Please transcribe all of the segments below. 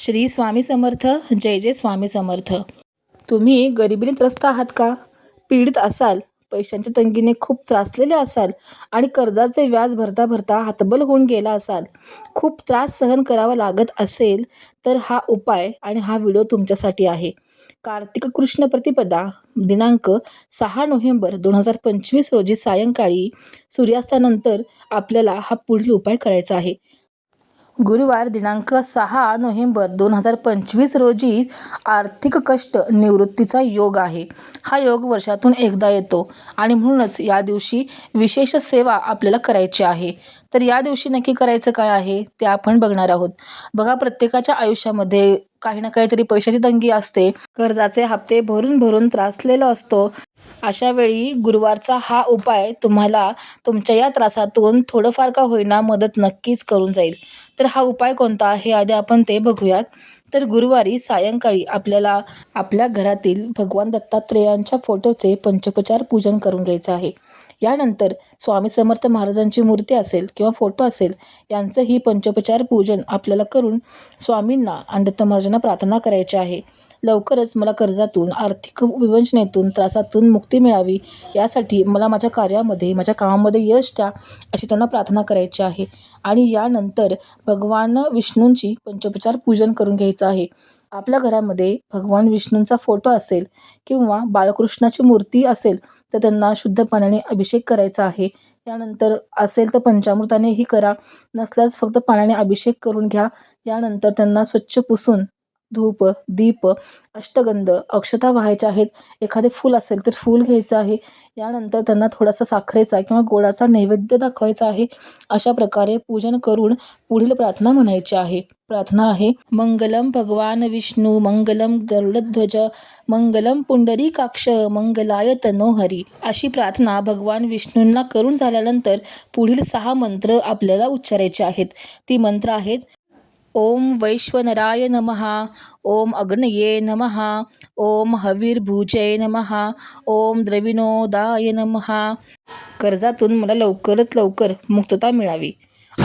श्री स्वामी समर्थ जय जय स्वामी समर्थ. तुम्ही गरिबीने त्रस्त आहात का? पीडित असाल पैशांच्या तंगीने खूप त्रासलेले असाल आणि कर्जाचे व्याज भरता भरता हातबल होऊन गेला असाल खूप त्रास सहन करावा लागत असेल तर हा उपाय आणि हा व्हिडिओ तुमच्यासाठी आहे. कार्तिक कृष्ण प्रतिपदा दिनांक सहा नोव्हेंबर दोन हजार पंचवीस रोजी सायंकाळी सूर्यास्तानंतर आपल्याला हा पुढील उपाय करायचा आहे. गुरुवार दिनांक सहा नोव्हेंबर दोन हजार पंचवीस रोजी आर्थिक कष्ट निवृत्तीचा योग आहे. हा योग वर्षातून एकदा येतो आणि म्हणूनच या दिवशी विशेष सेवा आपल्याला करायची आहे. तर या दिवशी नक्की करायचं काय आहे ते आपण बघणार आहोत. बघा प्रत्येकाच्या आयुष्यामध्ये काही ना काहीतरी पैशाची तंगी असते. कर्जाचे हप्ते भरून भरून त्रासलेलो असतो. अशा वेळी गुरुवारचा हा उपाय तुम्हाला तुमच्या या त्रासातून थोडंफार का होईना मदत नक्कीच करून जाईल. तर हा उपाय कोणता हे आधी आपण ते बघूयात. तर गुरुवारी सायंकाळी आपल्याला आपल्या घरातील भगवान दत्तात्रेयांच्या फोटोचे पंचोपचार पूजन करून घ्यायचं आहे. यानंतर स्वामी समर्थ महाराजांची मूर्ती असेल किंवा फोटो असेल यांचंही पंचोपचार पूजन आपल्याला करून स्वामींना आणि दत्त महाराजांना प्रार्थना करायची आहे. लवकरच मला कर्जातून आर्थिक विवंचनेतून त्रासातून मुक्ती मिळावी यासाठी मला माझ्या कार्यामध्ये माझ्या कामामध्ये यश द्या अशी त्यांना प्रार्थना करायची आहे. आणि यानंतर भगवान विष्णूंची पंचोपचार पूजन करून घ्यायचं आहे. आपल्या घरामध्ये भगवान विष्णूंचा फोटो असेल किंवा बाळकृष्णाची मूर्ती असेल तर त्यांना शुद्ध पाण्याने अभिषेक करायचा आहे. यानंतर असेल तर पंचामृतानेही करा. नसल्यास फक्त पाण्याने अभिषेक करून घ्या. यानंतर त्यांना स्वच्छ पुसून धूप दीप अष्टगंध अक्षता व्हायच्या आहेत. एखादे फूल असेल तर फूल घ्यायचं आहे. यानंतर त्यांना थोडासा साखरेचा किंवा गोडाचा नैवेद्य दाखवायचा आहे. अशा प्रकारे पूजन करून पुढील प्रार्थना म्हणायची आहे. प्रार्थना आहे मंगलम भगवान विष्णू मंगलम गरुडध्वज मंगलम पुंडरी काक्ष मंगलाय तनोहरी अशी प्रार्थना भगवान विष्णूंना करून झाल्यानंतर पुढील सहा मंत्र आपल्याला उच्चारायचे आहेत. ती मंत्र आहेत ओम वैश्वनराय नमः ओम अग्नये नमः ओम हवीरभुजय नमः ओम द्रविणोदाय नमः. कर्जातून मला लवकरात लवकर मुक्तता मिळावी.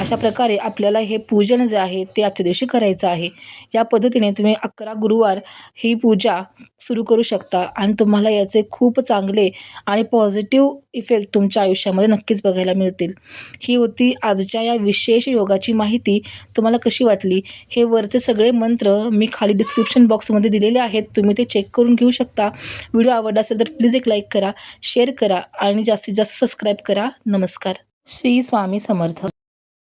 अशा प्रकारे आपल्याला हे पूजन जे आहे ते आजच्या दिवशी करायचं आहे. या पद्धतीने तुम्ही अकरा गुरुवार ही पूजा सुरू करू शकता आणि तुम्हाला याचे खूप चांगले आणि पॉझिटिव्ह इफेक्ट तुमच्या आयुष्यामध्ये नक्कीच बघायला मिळतील. ही होती आजच्या या विशेष योगाची माहिती. तुम्हाला कशी वाटली? हे वरचे सगळे मंत्र मी खाली डिस्क्रिप्शन बॉक्समध्ये दिलेले आहेत. तुम्ही ते चेक करून घेऊ शकता. व्हिडिओ आवडला असेल तर प्लीज एक लाईक करा शेअर करा आणि जास्तीत जास्त सबस्क्राईब करा. नमस्कार. श्री स्वामी समर्थ.